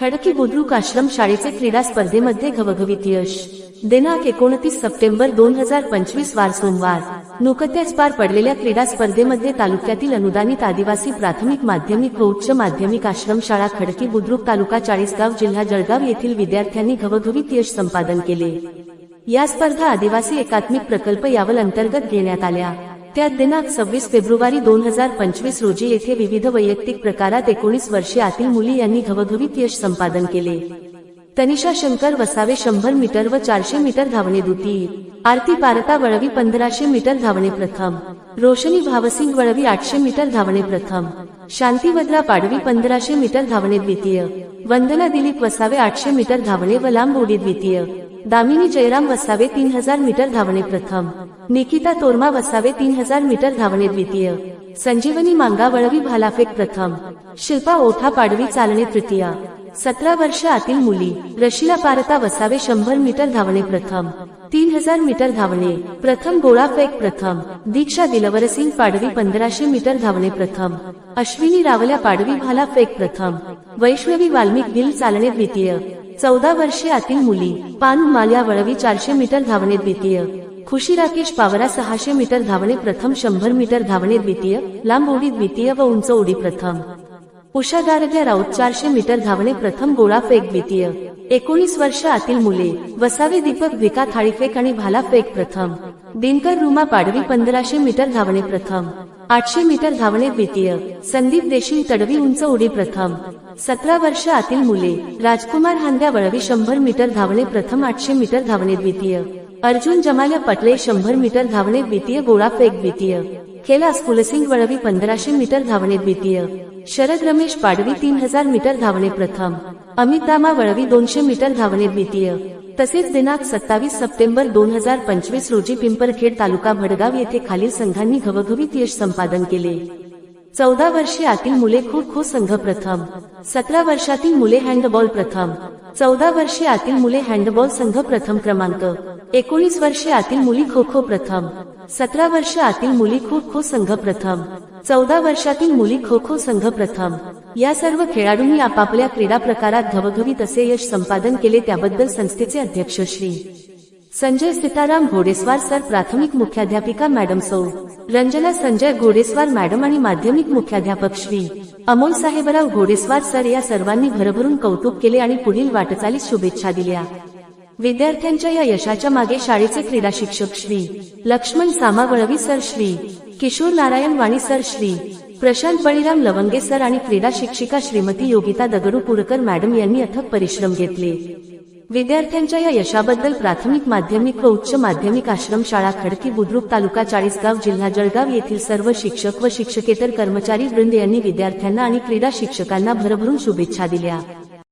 खडकी बुद्रुक आश्रम शाळेचे क्रीडा स्पर्धेमध्ये घवघवीत यश. दिनांक एकोणतीस सप्टेंबर दोन हजार पंचवीस वार सोमवार. नुकत्याच पार पडलेल्या क्रीडा स्पर्धेमध्ये तालुक्यातील अनुदानित आदिवासी प्राथमिक माध्यमिक व उच्च माध्यमिक आश्रमशाळा खडकी बुद्रुक तालुका चाळीसगाव जिल्हा जळगाव येथील विद्यार्थ्यांनी घवघवीत यश संपादन केले. या स्पर्धा आदिवासी एकात्मिक प्रकल्प यावल अंतर्गत घेण्यात आल्या. त्यात दिनांक सव्वीस फेब्रुवारी दोन हजार पंचवीस रोजी येथे विविध वैयक्तिक प्रकारात एकोणीस वर्षे आतील मुली यांनी घवघवीत यश संपादन केले. तनिषा शंकर वसावे शंभर मीटर व चारशे मीटर धावणे द्वितीय. आरती पारता वळवी पंधराशे मीटर धावणे प्रथम. रोशनी भावसिंग वळवी आठशे मीटर धावणे प्रथम. शांती वद्रा पाडवी पंधराशे मीटर धावणे द्वितीय. वंदना दिलीप वसावे आठशे मीटर धावणे व लांब उडी द्वितीय. दामिनी जयराम वसावे तीन हजार मीटर धावणे प्रथम. निकिता तोरमा वसावे तीन हजार मीटर धावणे द्वितीय. संजीवनी मांगा वळवी भालाफेक प्रथम. शिल्पा ओठा पाडवी चालणे तृतीय. सतरा वर्ष आतील मुली. रशिला पारता वसावे शंभर मीटर धावणे प्रथम. तीन हजार मीटर धावणे. प्रथम गोळा फेक प्रथम. दीक्षा दिलवरसिंग पाडवी पंधराशे मीटर धावणे प्रथम. अश्विनी रावल्या पाडवी भाला फेक प्रथम. वैष्णवी वाल्मिक गिल चालणे द्वितीय. चौदा वर्षे आतील मुली. पान माल्या वळवी चारशे मीटर धावणे द्वितीय. खुशी राकेश पावरा सहाशे मीटर धावणे प्रथम शंभर मीटर धावणे द्वितीय. लांब उडी द्वितीय व उंच उडी प्रथम. उषा गारग्या राऊत चारशे मीटर धावणे प्रथम गोळा फेक द्वितीय. एकोणीस वर्ष आतील मुले. वसावे दीपक भिका थाळीफेक आणि भाला फेक प्रथम. दिनकर रुमा पाडवी पंधराशे मीटर धावणे प्रथम. आठशे मीटर धावणे द्वितीय. संदीप देशी तडवी उंच उडी प्रथम. सतरा वर्ष आतील मुले राजकुमार हांद्या वळवी शंभर मीटर धावणे प्रथम आठशे मीटर धावणे द्वितीय. अर्जुन जमाल्या पटले शंभर मीटर धावणे द्वितीय गोळा फेक द्वितीय. कैलास फुलसिंग वळवी पंधराशे मीटर धावणे द्वितीय. शरद रमेश पाडवी तीन हजार मीटर धावणे प्रथम. अमित दामा वळवी दोनशे मीटर धावणे द्वितीय. तसेच दिनांक सत्तावीस सप्टेंबर दोन हजार पंचवीस रोजी पिंपरखेड तालुका भडगाव येथे खालील संघांनी घवघवीत यश संपादन केले. चौदा वर्षे आतील मुले खो खो संघ प्रथम. सतरा वर्षातील मुले हँडबॉल प्रथम. चौदा वर्षे आतील मुले हँडबॉल संघ प्रथम क्रमांक. एकोणीस वर्षे आतील मुली खो खो प्रथम. सतरा वर्ष आतील मुली खो खो संघ प्रथम. चौदा वर्षातील मुली खो खो संघ प्रथम. या सर्व खेळाडूंनी आपापल्या क्रीडा प्रकारात घवघवीत असे यश संपादन केले त्याबद्दल संस्थेचे अध्यक्ष श्री. संजय सीताराम घोडेस्वार सर प्राथमिक मुख्याध्यापिका मॅडम सौ. रंजना संजय घोडेस्वार मॅडम आणि माध्यमिक मुख्याध्यापक श्री. अमोल साहेबराव घोडेस्वार सर या सर्वांनी भरभरून कौतुक केले आणि पुढील वाटचालीस शुभेच्छा दिल्या. विद्यार्थ्यांच्या या यशाच्या मागे शाळेचे क्रीडा शिक्षक Shri. Laxman Samavalvi sir Shri. Kishor Narayan Wani sir Shri. Prashant Baliram Lavange sir आणि क्रीडा शिक्षिका श्रीमती योगिता दगडू पुरकर मॅडम यांनी अथक परिश्रम घेतले. विद्यार्थ्यांच्या या यशाबद्दल प्राथमिक माध्यमिक व उच्च माध्यमिक आश्रमशाळा खडकी बुद्रुक तालुका चाळीसगाव जिल्हा जळगाव येथील सर्व शिक्षक व शिक्षकेतर कर्मचारी वृंद यांनी विद्यार्थ्यांना आणि क्रीडा शिक्षकांना भरभरून शुभेच्छा दिल्या.